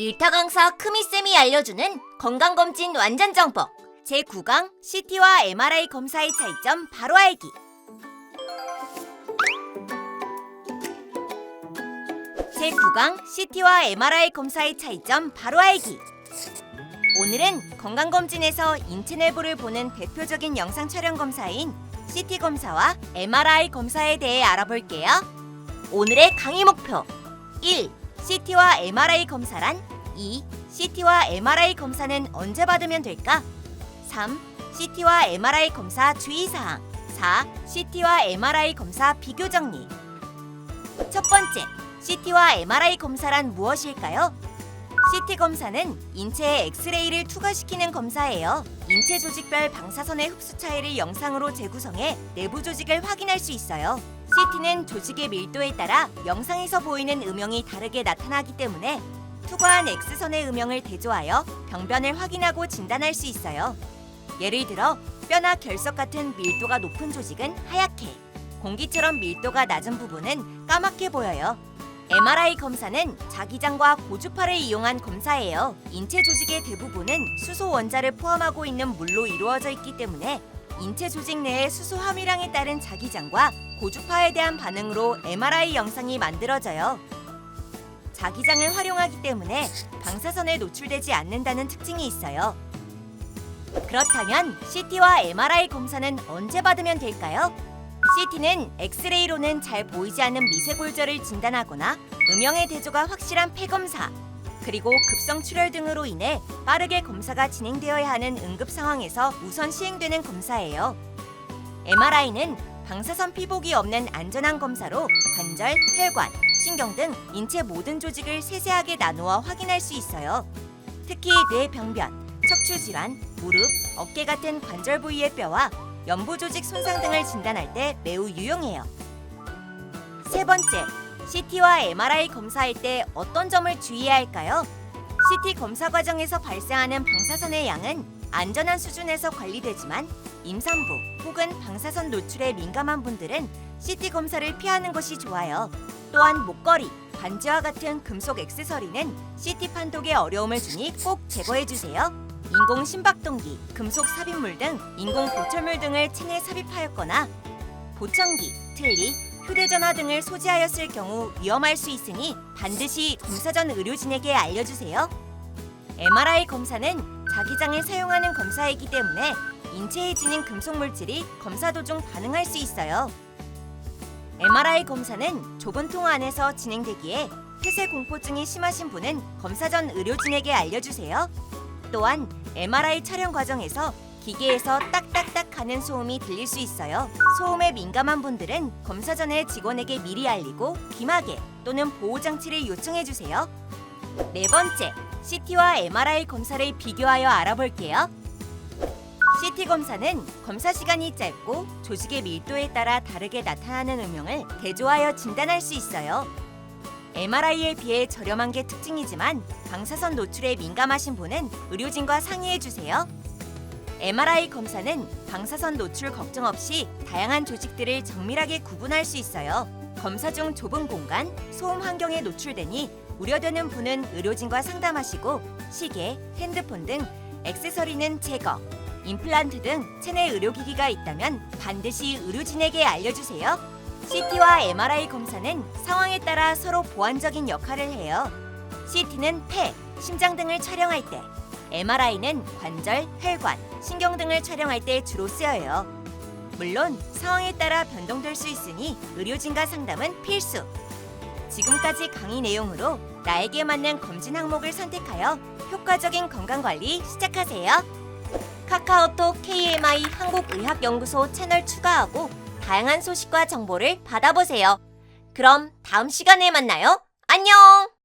일타 강사 크미쌤이 알려주는 건강검진 완전 정보 제9강 CT와 MRI 검사의 차이점 바로 알기 제9강 CT와 MRI 검사의 차이점 바로 알기 오늘은 건강검진에서 인체 내부를 보는 대표적인 영상 촬영 검사인 CT 검사와 MRI 검사에 대해 알아볼게요. 오늘의 강의 목표 1. CT와 MRI 검사란 2. CT와 MRI 검사는 언제 받으면 될까? 3. CT와 MRI 검사 주의사항 4. CT와 MRI 검사 비교 정리 첫 번째, CT와 MRI 검사란 무엇일까요? CT 검사는 인체에 엑스레이를 투과시키는 검사예요. 인체 조직별 방사선의 흡수 차이를 영상으로 재구성해 내부 조직을 확인할 수 있어요. CT는 조직의 밀도에 따라 영상에서 보이는 음영이 다르게 나타나기 때문에 투과한 X선의 음영을 대조하여 병변을 확인하고 진단할 수 있어요. 예를 들어 뼈나 결석 같은 밀도가 높은 조직은 하얗게, 공기처럼 밀도가 낮은 부분은 까맣게 보여요. MRI 검사는 자기장과 고주파를 이용한 검사예요. 인체 조직의 대부분은 수소 원자를 포함하고 있는 물로 이루어져 있기 때문에 인체 조직 내의 수소 함유량에 따른 자기장과 고주파에 대한 반응으로 MRI 영상이 만들어져요. 자기장을 활용하기 때문에 방사선에 노출되지 않는다는 특징이 있어요. 그렇다면 CT와 MRI 검사는 언제 받으면 될까요? CT는 엑스레이로는 잘 보이지 않는 미세골절을 진단하거나 음영의 대조가 확실한 폐검사 그리고 급성 출혈 등으로 인해 빠르게 검사가 진행되어야 하는 응급 상황에서 우선 시행되는 검사예요. MRI는 방사선 피복이 없는 안전한 검사로 관절, 혈관, 신경 등 인체 모든 조직을 세세하게 나누어 확인할 수 있어요. 특히 뇌병변, 척추 질환, 무릎, 어깨 같은 관절 부위의 뼈와 연부 조직 손상 등을 진단할 때 매우 유용해요. 세 번째, CT와 MRI 검사할 때 어떤 점을 주의해야 할까요? CT 검사 과정에서 발생하는 방사선의 양은 안전한 수준에서 관리되지만 임산부 혹은 방사선 노출에 민감한 분들은 CT 검사를 피하는 것이 좋아요. 또한 목걸이, 반지와 같은 금속 액세서리는 CT 판독에 어려움을 주니 꼭 제거해 주세요. 인공 심박동기, 금속 삽입물 등 인공 보철물 등을 체내에 삽입하였거나 보청기, 틀니, 휴대전화 등을 소지하였을 경우 위험할 수 있으니 반드시 검사 전 의료진에게 알려주세요. MRI 검사는 자기장을 사용하는 검사이기 때문에 인체에 지닌 금속 물질이 검사 도중 반응할 수 있어요. MRI 검사는 좁은 통 안에서 진행되기에 폐쇄 공포증이 심하신 분은 검사 전 의료진에게 알려주세요. 또한 MRI 촬영 과정에서 기계에서 딱딱딱 하는 소음이 들릴 수 있어요. 소음에 민감한 분들은 검사 전에 직원에게 미리 알리고 귀마개 또는 보호 장치를 요청해 주세요. 네 번째, CT와 MRI 검사를 비교하여 알아볼게요. CT 검사는 검사 시간이 짧고 조직의 밀도에 따라 다르게 나타나는 음영을 대조하여 진단할 수 있어요. MRI에 비해 저렴한 게 특징이지만 방사선 노출에 민감하신 분은 의료진과 상의해 주세요. MRI 검사는 방사선 노출 걱정 없이 다양한 조직들을 정밀하게 구분할 수 있어요. 검사 중 좁은 공간, 소음 환경에 노출되니 우려되는 분은 의료진과 상담하시고 시계, 핸드폰 등 액세서리는 제거, 임플란트 등 체내 의료기기가 있다면 반드시 의료진에게 알려주세요. CT와 MRI 검사는 상황에 따라 서로 보완적인 역할을 해요. CT는 폐, 심장 등을 촬영할 때, MRI는 관절, 혈관, 신경 등을 촬영할 때 주로 쓰여요. 물론 상황에 따라 변동될 수 있으니 의료진과 상담은 필수. 지금까지 강의 내용으로 나에게 맞는 검진 항목을 선택하여 효과적인 건강 관리 시작하세요. 카카오톡 KMI 한국의학연구소 채널 추가하고 다양한 소식과 정보를 받아보세요. 그럼 다음 시간에 만나요. 안녕!